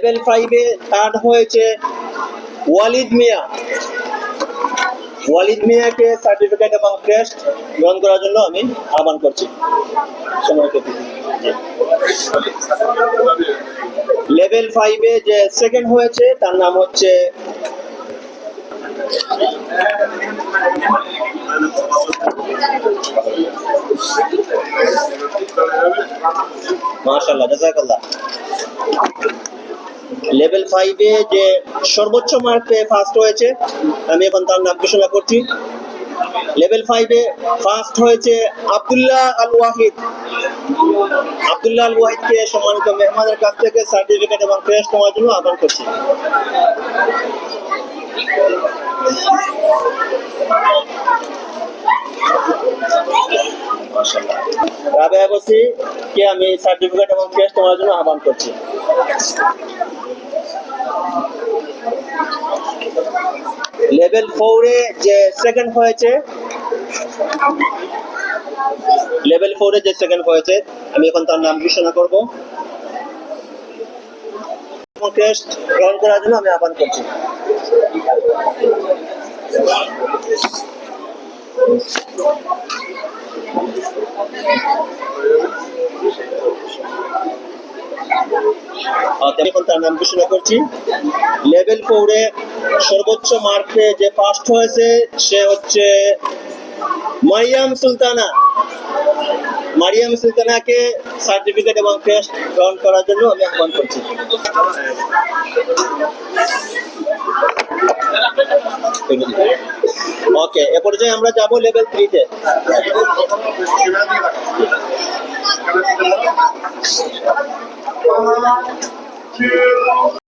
Level ফাইভে third হয়েছে ওয়ালিদ মিয়া। ওয়ালিদ মিয়াকে সার্টিফিকেট এবং টেস্ট গ্রহণ করার জন্য আমি আহ্বান করছি। লেভেল ফাইভে যে সেকেন্ড হয়েছে, তার নাম হচ্ছে মাশাল্লাহ জাজাকাল্লাহ। লেভেল ফাইভে যে সর্বোচ্চ মার্ক পেয়ে ফার্স্ট হয়েছে, আমি এখন তার নাম ঘোষণা করছি। লেভেল ফাইভে ফার্স্ট হয়েছে আবদুল্লাহ আল ওয়াহিদ। আব্দুল্লাহ আল ওয়াহিদকে সম্মানিত মেহমানের কাছ থেকে সার্টিফিকেট এবং ক্রেস্ট নেওয়ার জন্য আহ্বান করছি। রাবেয়া বসি কে আমি সার্টিফিকেট এবং ক্রেস্ট নেওয়ার জন্য আহ্বান করছি। লেভেল ফোরে যে সেকেন্ড হয়েছে। লেভেল ফোরে যে সেকেন্ড হয়েছে, আমি এখন তার নাম ঘোষণা করব। টেস্ট গ্রহণ করার জন্য আমি আহ্বান করছি। এখন তার নাম ঘোষণা করছি। লেভেল ফোরে সর্বোচ্চ মার্কে যে ফার্স্ট হয়েছে, সে হচ্ছে মারিয়াম সুলতানা। মারিয়াম সুলতানাকে সার্টিফিকেট এবং টেস্ট গ্রহণ করার জন্য আমি আহ্বান করছি। ওকে এ পর্যায়ে আমরা যাব লেভেল থ্রিতে